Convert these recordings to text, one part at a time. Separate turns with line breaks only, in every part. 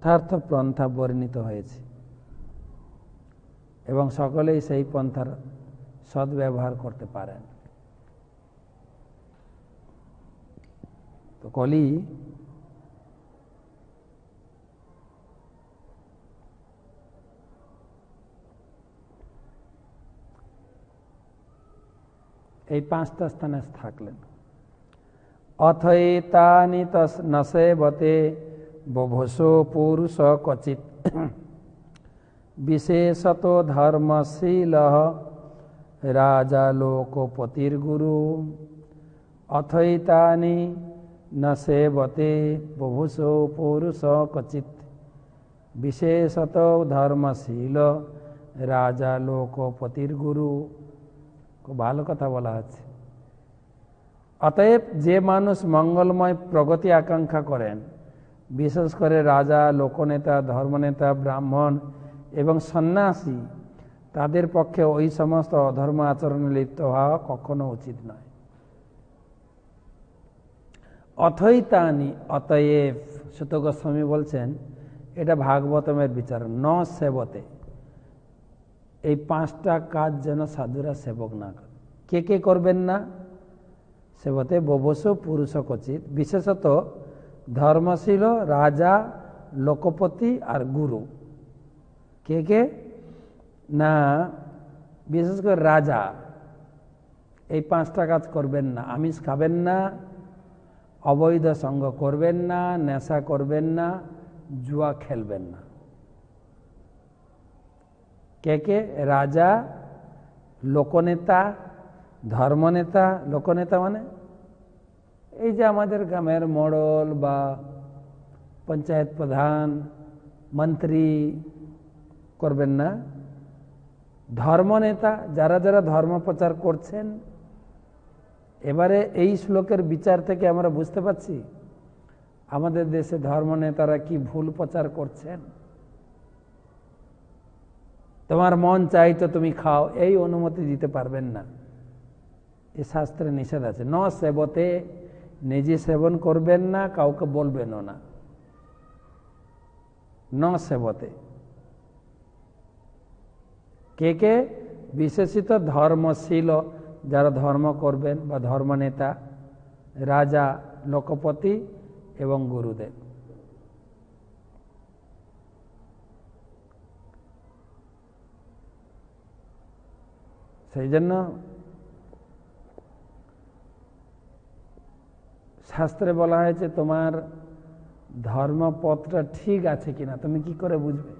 যথার্থ পন্থা বর্ণিত হয়েছে। এবং সকলেই সেই পন্থার সদ্ব্যবহার করতে পারেন। তো কলি এই পাঁচটা স্থানে থাকলেন। অথৈতানি নসেবতে বভস পুরুষ কচিত বিশেষত ধর্মশীল রাজা লোকপতির্গুরু অথৈতানি সেবতে বভুষ পুরুষ কচিত বিশেষত ধর্মশীল রাজা লোকপতির গুরু। ভালো কথা বলা আছে অতএব যে মানুষ মঙ্গলময় প্রগতি আকাঙ্ক্ষা করেন বিশেষ করে রাজা, লোকনেতা, ধর্মনেতা, ব্রাহ্মণ এবং সন্ন্যাসী, তাদের পক্ষে ওই সমস্ত অধর্ম আচরণে লিপ্ত হওয়া কখনো উচিত নয়। অথৈতানি, অতএব সুত গোস্বামী বলছেন, এটা ভাগবতমের বিচার, ন সেবতে। এই পাঁচটা কাজ যেন সাধুরা সেবক না করে কে কে করবেন না? সেবতে ববস পুরুষ কচিত বিশেষত ধর্মশীল রাজা, লোকপতি আর গুরু। কে কে? না, বিশেষ করে রাজা। এই পাঁচটা কাজ করবেন না, আমিষ খাবেন না, অবৈধ সঙ্গ করবেন না, নেশা করবেন না, জুয়া খেলবেন না। কে কে? রাজা, লোকনেতা, ধর্মনেতা। লোকনেতা মানে? এই যে আমাদের গ্রামের মডল বা পঞ্চায়েত প্রধান, মন্ত্রী করবেন না। ধর্মনেতা যারা যারা ধর্ম প্রচার করছেন, এবারে এই শ্লোকের বিচার থেকে আমরা বুঝতে পারছি, আমাদের দেশে ধর্মনেতারা কি ভুল প্রচার করছেন। তোমার মন চাই তো তুমি খাও, এই অনুমতি দিতে পারবেন না। এ শাস্ত্রে নিষেধ আছে। ন সেবতে নিজে সেবন করবেন না, কাউকে বলবেনও না। ন সেবতে। কে কে? বিশেষিত ধর্মশীল, যারা ধর্ম করবেন বা ধর্মনেতা, রাজা, লোকপতি এবং গুরুদেব। সেই জন্য শাস্ত্রে বলা হয়েছে, তোমার ধর্মপথটা ঠিক আছে কিনা? তুমি কি করে বুঝবে?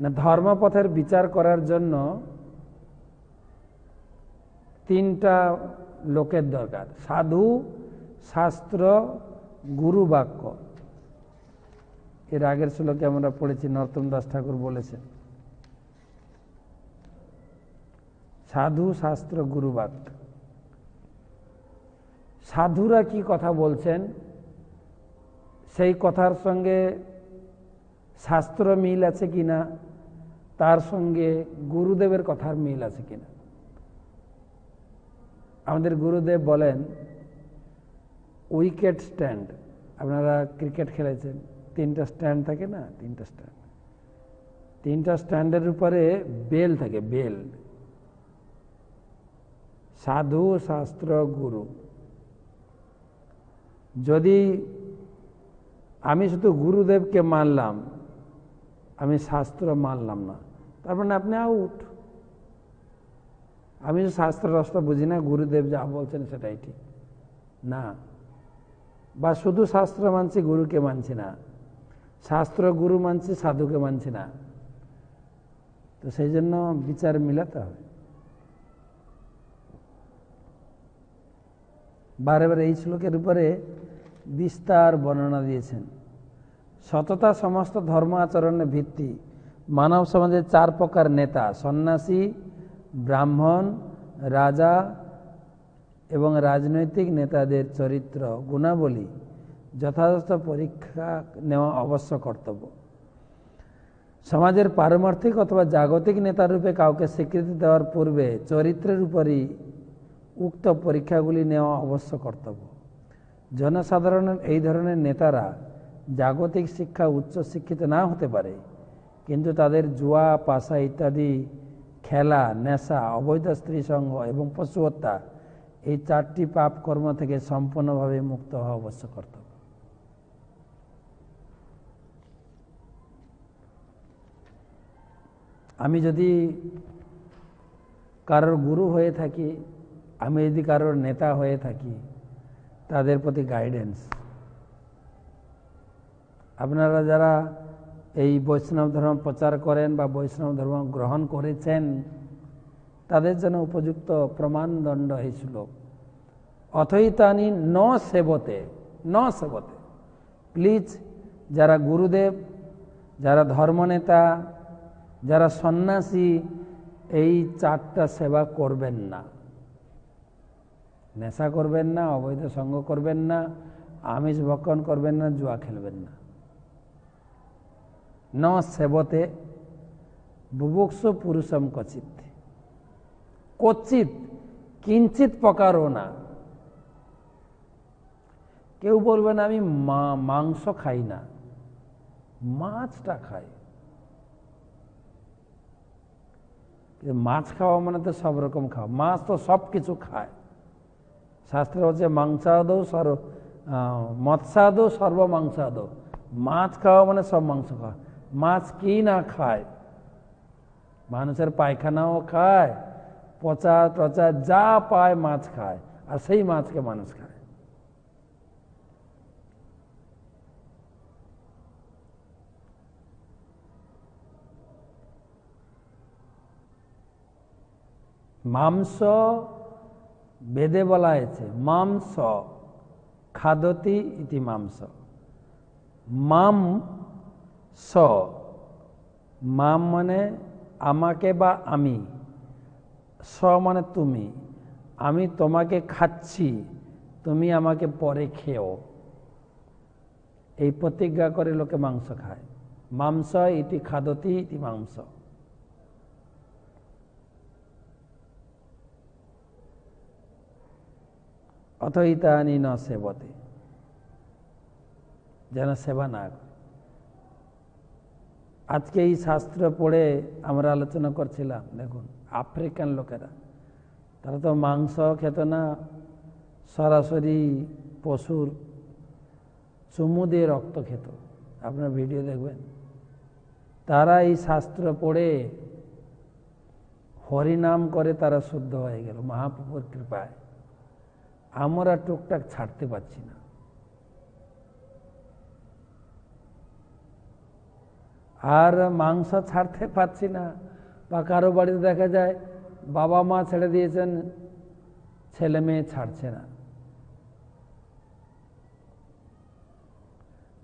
না, ধর্মপথের বিচার করার জন্য তিনটা লোকের দরকার। সাধু, শাস্ত্র, গুরু বাক্য। এর আগের শ্লোকে আমরা পড়েছি নরতম দাস ঠাকুর বলেছেন, সাধু, শাস্ত্র, গুরু বাক্য। সাধুরা কি কথা বলছেন? সেই কথার সঙ্গে শাস্ত্র মিল আছে কিনা? তার সঙ্গে গুরুদেবের কথার মিল আছে কিনা? আমাদের গুরুদেব বলেন, উইকেট স্ট্যান্ড, আপনারা ক্রিকেট খেলেছেন, তিনটা স্ট্যান্ড থাকে না? তিনটা স্ট্যান্ড। তিনটা স্ট্যান্ডের উপরে বেল থাকে, বেল। সাধু, শাস্ত্র, গুরু। যদি আমি শুধু গুরুদেবকে মানলাম, আমি শাস্ত্র মানলাম না, তার মানে আপনি আউট আমি শাস্ত্র রাস্তা বুঝি না, গুরুদেব যা বলছেন সেটাই ঠিক। না। বা শুধু শাস্ত্র মানছি, গুরুকে মানছি না। শাস্ত্র গুরু মানছি, সাধুকে মানছি না। তো সেই জন্য বিচার মিলাতে হবে। বারে বারে এই শ্লোকের উপরে বিস্তার বর্ণনা দিয়েছেন। সততা সমস্ত ধর্ম আচরণের ভিত্তি। মানব সমাজের চার প্রকার নেতা, সন্ন্যাসী, ব্রাহ্মণ, রাজা এবং রাজনৈতিক নেতাদের চরিত্র, গুণাবলী যথাযথ পরীক্ষা নেওয়া অবশ্য কর্তব্য। সমাজের পারমার্থিক অথবা জাগতিক নেতারূপে কাউকে স্বীকৃতি দেওয়ার পূর্বে চরিত্রের উপরই উক্ত পরীক্ষাগুলি নেওয়া অবশ্য কর্তব্য। জনসাধারণের এই ধরনের নেতারা জাগতিক শিক্ষা, উচ্চ শিক্ষিত না হতে পারে, কিন্তু তাদের জুয়া, পাশা ইত্যাদি, খেলা, নেশা, অবৈধ স্ত্রী সঙ্গ এবং পশু হত্যা এই চারটি পাপ কর্ম থেকে সম্পূর্ণভাবে মুক্ত হওয়া অবশ্য কর্তব্য। আমি যদি কারোর গুরু হয়ে থাকি আমি যদি কারোর নেতা হয়ে থাকি, তাদের প্রতি গাইডেন্স আপনারা যারা এই বৈষ্ণব ধর্ম প্রচার করেন বা বৈষ্ণব ধর্ম গ্রহণ করেছেন, তাদের জন্য উপযুক্ত প্রমাণদণ্ড এই শ্লোক। অথৈতানি ন সেবতে ন সেবতে। প্লিজ যারা গুরুদেব, যারা ধর্মনেতা, যারা সন্ন্যাসী, এই চারটা সেবা করবেন না। নেশা করবেন না, অবৈধ সঙ্গ করবেন না, আমিষ ভক্ষণ করবেন না, জুয়া খেলবেন না। ন সেবতে বুভুক্ষ পুরুষম কচিত। কচিত, কিঞ্চিত প্রকারও না। কেউ বলবেন আমি মা, মাংস খাই না। মাছটা খাই। মাছ খাওয়া মানে তো সব রকম খাওয়া। মাছ তো সব কিছু খায়। শাস্ত্রে হচ্ছে মাংসাদৌ সর্ব মৎস্যাদৌ সর্বমাংসাদৌ। মাছ খাওয়া মানে সব মাংস খাওয়া। মাছ কি না খায়? মানুষের পায়খানাও খায়, পচা টচা যা পায় মাছ খায়, আর সেই মাছকে মানুষ খায়। মাংস বেদে বলা হয়েছে মাংস খাদতি ইতি মাংস মাম স, মাম মানে আমাকে বা আমি, স মানে তুমি, আমি তোমাকে খাচ্ছি, তুমি আমাকে পরে খেও। এই প্রতিজ্ঞা করে লোকে মাংস খায়। মাংস ইতি খাদতি ইতি মাংস অথইতানি ন সেবতে। যেন সেবা না করে। আজকে এই শাস্ত্র পড়ে আমরা আলোচনা করছিলাম, দেখুন, আফ্রিকান লোকেরা। তারা তো মাংস খেত না, সরাসরি পশুর চুমু দিয়ে রক্ত খেত। আপনার ভিডিও দেখবেন। তারা এই শাস্ত্র পড়ে হরিনাম করে তারা শুদ্ধ হয়ে গেল, মহাপ্রভুর কৃপায়। আমরা টুকটাক ছাড়তে পারছি না। আর মাংস ছাড়তে পারছি না। বা কারও বাড়িতে দেখা যায় বাবা মা ছেড়ে দিয়েছেন, ছেলে মেয়ে ছাড়ছে না।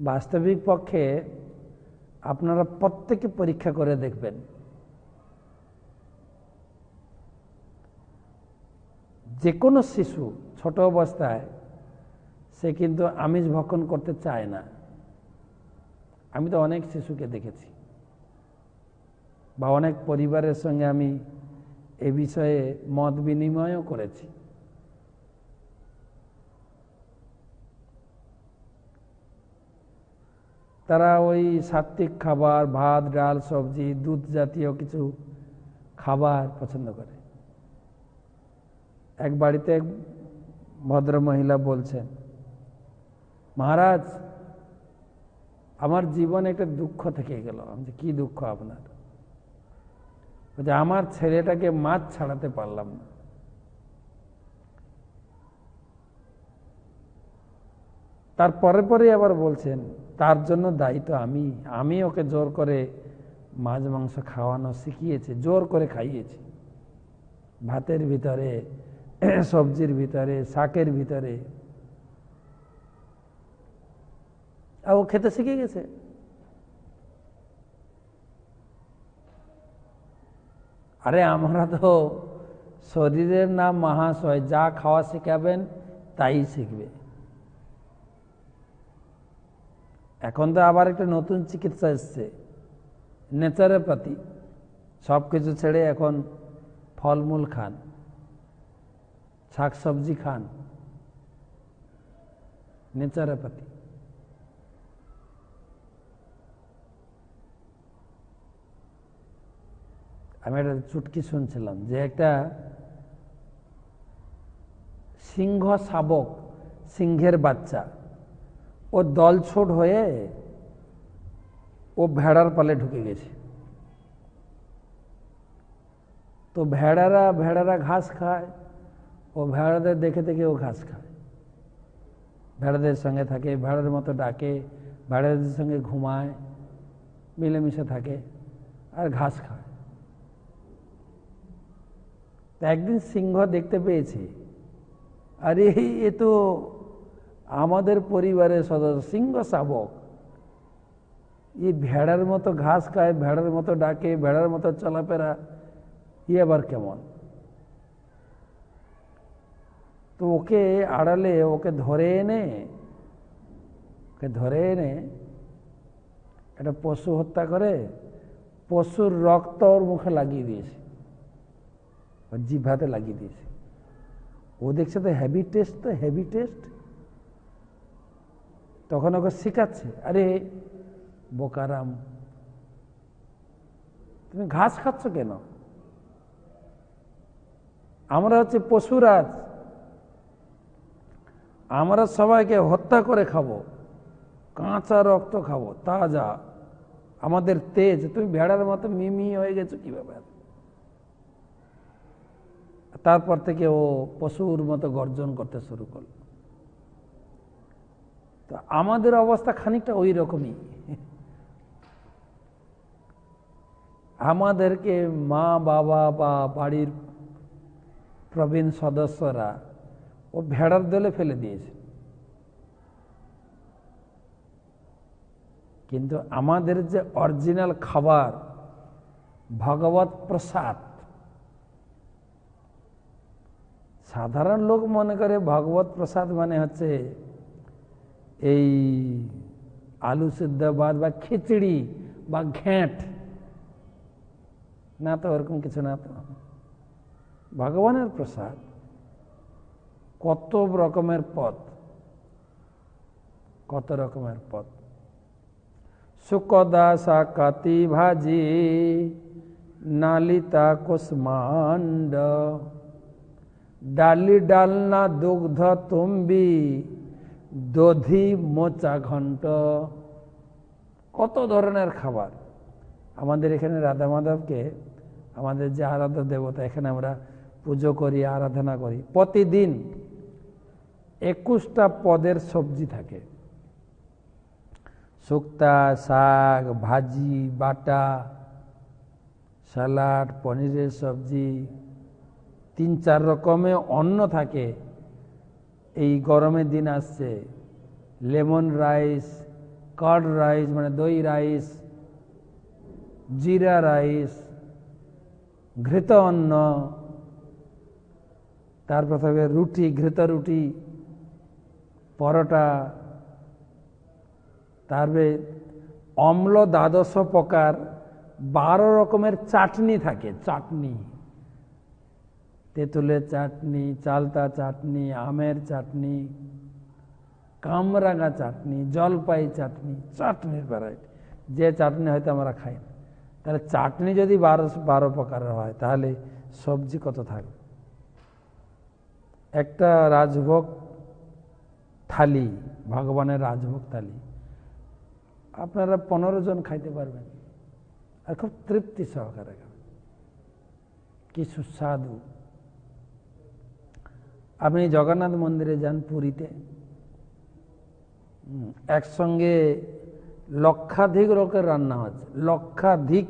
বাস্তবিক পক্ষে আপনারা প্রত্যেকে পরীক্ষা করে দেখবেন। যে কোনো শিশু ছোট অবস্থায় সে কিন্তু আমিষ ভক্ষণ করতে চায় না। আমি তো অনেক শিশুকে দেখেছি। বা অনেক পরিবারের সঙ্গে আমি এ বিষয়ে মত বিনিময়ও করেছি। তারা ওই সাত্বিক খাবার, ভাত, ডাল, সবজি, দুধ জাতীয় কিছু খাবার পছন্দ করে। এক বাড়িতে এক ভদ্র মহিলা বলছেন, মহারাজ, আমার জীবনে একটা দুঃখ থেকে গেল। আমি কি দুঃখ আপনার? বলছে, আমার ছেলেটাকে মাছ ছাড়াতে পারলাম না। তার পরে পরে আবার বলছেন, তার জন্য দায়িত্ব আমি। আমি ওকে জোর করে মাছ, মাংস খাওয়ানো শিখিয়েছি, জোর করে খাইয়েছি। ভাতের ভিতরে সবজির ভিতরে, শাকের ভিতরে। আর ও খেতে শিখে গেছে। আরে আমরা তো শরীরের নাম মহাশয়, যা খাওয়া শেখাবেন তাই শিখবে। এখন তো আবার একটা নতুন চিকিৎসা এসছে নেচারোপ্যাথি সব কিছু ছেড়ে এখন ফলমূল খান। শাক সবজি খান। নেচারাপাতি আমি একটা চুটকি শুনছিলাম যে একটা সিংহ শাবক, সিংহের বাচ্চা, ও দল ছোট হয়ে ও ভেড়ার পালে ঢুকে গেছে। তো ভেড়ারা ভেড়ারা ঘাস খায় ও ভেড়াদের দেখে দেখে ও ঘাস খায়। ভেড়াদের সঙ্গে থাকে ভেড়ার মতো ডাকে, ভেড়াদের সঙ্গে ঘুমায়, মিলেমিশে থাকে আর ঘাস খায়। তা একদিন সিংহ দেখতে পেয়েছে, আরে এ তো আমাদের পরিবারের সদস্য, সিংহ শাবক। এই ভেড়ার মতো ঘাস খায়, ভেড়ার মতো ডাকে, ভেড়ার মতো চলাফেরা ই আবার কেমন? তো ওকে আড়ালে, ওকে ধরে এনে, ওকে ধরে এনে একটা পশু হত্যা করে, পশুর রক্ত ওর মুখে লাগিয়ে দিয়েছে, ওর জিভাতে লাগিয়ে দিয়েছে। ও দেখছে তো হেভি টেস্ট তো হেভি টেস্ট তখন ওকে শেখাচ্ছে, আরে বোকারাম, তুমি ঘাস খাচ্ছ কেন? আমরা হচ্ছে পশুরাজ। আমরা সবাইকে হত্যা করে খাব, কাঁচা রক্ত খাব, তাজা। আমাদের তেজ, তুমি ভেড়ার মতো মিমি হয়ে গেছো কি ব্যাপার তারপর থেকে ও পশুর মতো গর্জন করতে শুরু করল। তো আমাদের অবস্থা খানিকটা ওই রকমই। আমাদেরকে মা বাবা বা বাড়ির প্রবীণ সদস্যরা ও ভেড়ার দলে ফেলে দিয়েছে। কিন্তু আমাদের যে অরিজিনাল খাবার, ভগবত প্রসাদ, সাধারণ লোক মনে করে ভগবত প্রসাদ মানে হচ্ছে এই আলু সিদ্ধ বাদ বা খিচড়ি বা ঘ্যাঁট। না তো ওরকম কিছু না তো। ভগবানের প্রসাদ। কত রকমের পথ? কত রকমের পথ? সুকদা সাকাতি ভাজি, নালিতা কুসমান্ড ডালি ডালনা দুগ্ধ তুম্বি, দধি মোচা ঘণ্ট। কত ধরনের খাবার? আমাদের এখানে রাধা মাধবকে, আমাদের যে আরাধ্য দেবতা, এখানে আমরা পুজো করি, আরাধনা করি। প্রতিদিন একুশটা পদের সবজি থাকে। শুক্তা, শাক, ভাজি, বাটা স্যালাড পনিরের সবজি, তিন চার রকমের অন্ন থাকে। এই গরমের দিন আসছে। লেমন রাইস, কার্ড রাইস মানে দই রাইস, জিরা রাইস, ঘৃত অন্ন, তারপর থাকবে রুটি, ঘৃত রুটি পরোটা তারপরে অম্ল দ্বাদশ প্রকার বারো রকমের চাটনি থাকে, চাটনি। তেঁতুলের চাটনি, চালতা চাটনি, আমের চাটনি, কামরাঙা চাটনি, জলপাই চাটনি, চাটনির ভ্যারাইটি যে চাটনি হয়তো আমরা খাই না। তাহলে চাটনি যদি বারো বারো প্রকারের হয়, তাহলে সবজি কত থাকবে? একটা রাজভোগ থালি, ভগবানের রাজভোগ থালি। আপনারা পনেরো জন খাইতে পারবেন। আর খুব তৃপ্তি সহকারে কি সুস্বাদু। আপনি জগন্নাথ মন্দিরে যান পুরীতে। একসঙ্গে লক্ষাধিক লোকের রান্না হচ্ছে। লক্ষাধিক।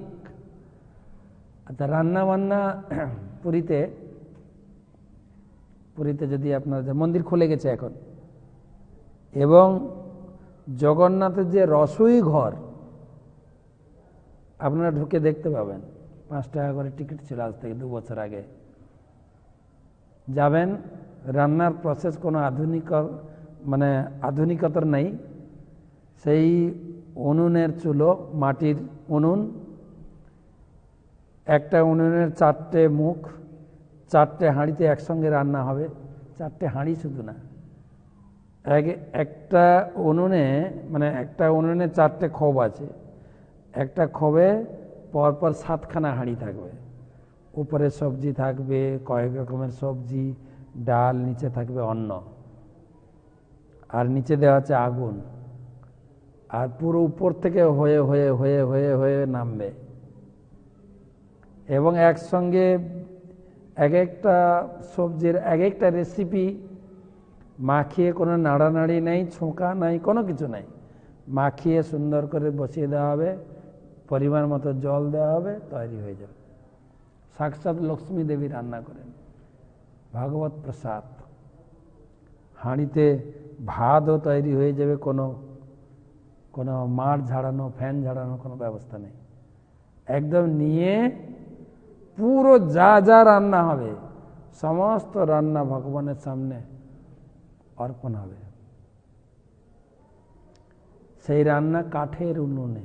আচ্ছা রান্না বান্না পুরীতে। পুরীতে যদি আপনার মন্দির খুলে গেছে এখন। এবং জগন্নাথের যে রসই ঘর, আপনারা ঢুকে দেখতে পাবেন। পাঁচ টাকা করে টিকিট ছিল আজ থেকে দু বছর আগে। যাবেন, রান্নার প্রসেস কোনো আধুনিক মানে আধুনিকতার নেই। সেই উনুনের চুলো, মাটির উনুন, একটা উনুনের চারটে মুখ, চারটে হাঁড়িতে একসঙ্গে রান্না হবে। চারটে হাঁড়ি শুধু না। এক, একটা উনুনে মানে একটা উনুনে চারটে খোপ আছে। একটা খোবে পরপর সাতখানা হাঁড়ি থাকবে। উপরে সবজি থাকবে, কয়েক রকমের সবজি, ডাল, নিচে থাকবে অন্ন। আর নিচে দেওয়া আছে আগুন। আর পুরো উপর থেকে হয়ে হয়ে হয়ে হয়ে হয়ে নামবে। এবং একসঙ্গে এক একটা সবজির এক একটা রেসিপি মাখিয়ে কোনো নাড়ানাড়ি নেই, ছোঁকা নাই, কোনো কিছু নাই। মাখিয়ে সুন্দর করে বসিয়ে দেওয়া হবে, পরিমাণ মতো জল দেওয়া হবে, তৈরি হয়ে যাবে। সাক্ষাৎ লক্ষ্মী দেবী রান্না করেন। ভাগবত প্রসাদ। হাঁড়িতে ভাতও তৈরি হয়ে যাবে, কোনো কোনো মাঠ ঝাড়ানো, ফ্যান ঝাড়ানো কোনো ব্যবস্থা নেই। একদম নিয়ে পুরো যা যা রান্না হবে, সমস্ত রান্না ভগবানের সামনে অর্পণ হবে। সেই রান্না কাঠের উনুনে,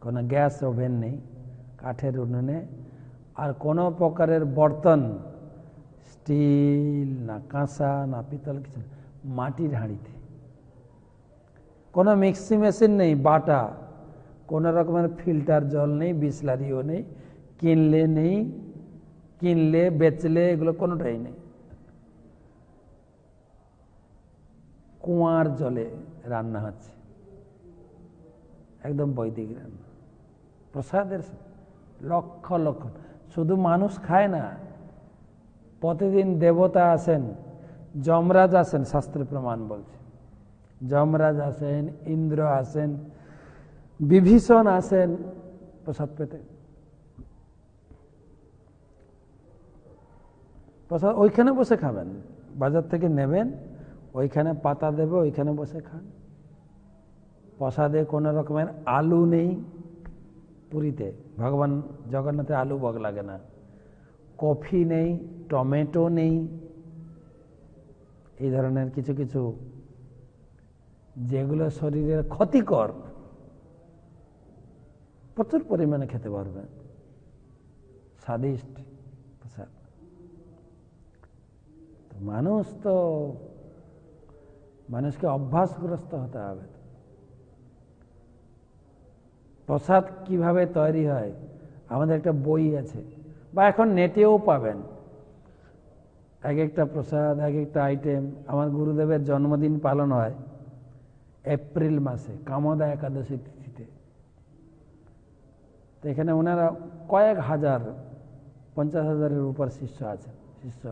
কোনো গ্যাস ওভেন নেই, কাঠের উনুনে। আর কোনো প্রকারের বর্তন, স্টিল না কাঁসা না পিতল কিছু মাটির হাঁড়িতে। কোনো মিক্সি মেশিন নেই, বাটা। কোনো রকমের ফিল্টার জল নেই, বিসলারিও নেই, কিনলে নেই, কিনলে, বেচলে, এগুলো কোনোটাই নেই। কুয়ার জলে রান্না হচ্ছে। একদম বৈদিক রান্না। প্রসাদের লক্ষ লক্ষ। শুধু মানুষ খায় না, প্রতিদিন দেবতা আসেন যমরাজ আসেন শাস্ত্রে প্রমাণ বলছে। যমরাজ আসেন ইন্দ্র আসেন বিভীষণ আসেন প্রসাদ পেতে। প্রসাদ ওইখানে বসে খাবেন, বাজার থেকে নেবেন ওইখানে পাতা দেবে, ওইখানে বসে খান। প্রসাদে কোনো রকমের আলু নেই পুরীতে। ভগবান জগন্নাথে আলু বগ লাগে না। কফি নেই, টমেটো নেই, এই ধরনের কিছু কিছু যেগুলো শরীরের ক্ষতিকর, প্রচুর পরিমাণে খেতে পারবেন। স্বাদিষ্ট প্রসাদ। মানুষ তো মানুষকে অভ্যাসগ্রস্ত হতে হবে। প্রসাদ কীভাবে তৈরি হয়? আমাদের একটা বই আছে, বা এখন নেটেও পাবেন। এক একটা প্রসাদ এক একটা আইটেম আমার গুরুদেবের জন্মদিন পালন হয় এপ্রিল মাসে, কামদা একাদশী তিথিতে। তো এখানে ওনারা কয়েক হাজার, পঞ্চাশ হাজারের উপর শিষ্য আছে, শিষ্য,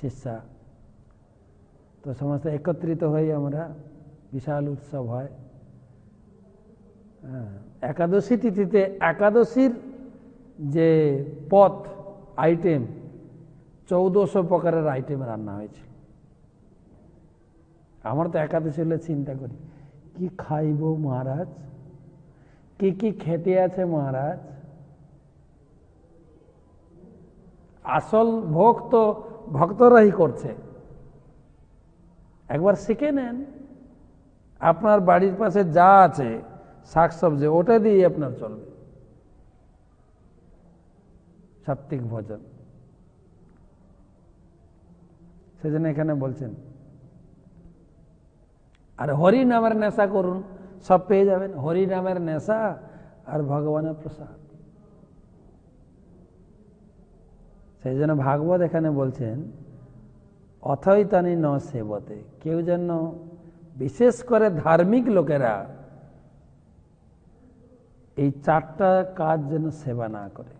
শিষ্যা তো সমস্ত একত্রিত হয়ে আমরা বিশাল উৎসব হয়। হ্যাঁ, একাদশী তিথিতে একাদশীর যে পথ আইটেম চৌদ্দশো প্রকারের আইটেম রান্না হয়েছিল। আমার তো একাদশী হলে চিন্তা করি কি খাইব মহারাজ? কি কি খেতে আছে মহারাজ? আসল ভোগ তো ভক্তরাই করছে। একবার শিখে নেন। আপনার বাড়ির পাশে যা আছে, শাকসবজি, ওটা দিয়ে আপনার চলবে। সাত্বিক ভোজন। সেজন্য এখানে বলছেন, আর হরি নামের নেশা করুন, সব পেয়ে যাবেন। হরি নামের নেশা আর ভগবানের প্রসাদ। সেই জন্য ভাগবত এখানে বলছেন অথই তানি ন সেবতে। কেউ যেন বিশেষ করে ধার্মিক লোকেরা এই চারটা কাজ যেন সেবা না করে।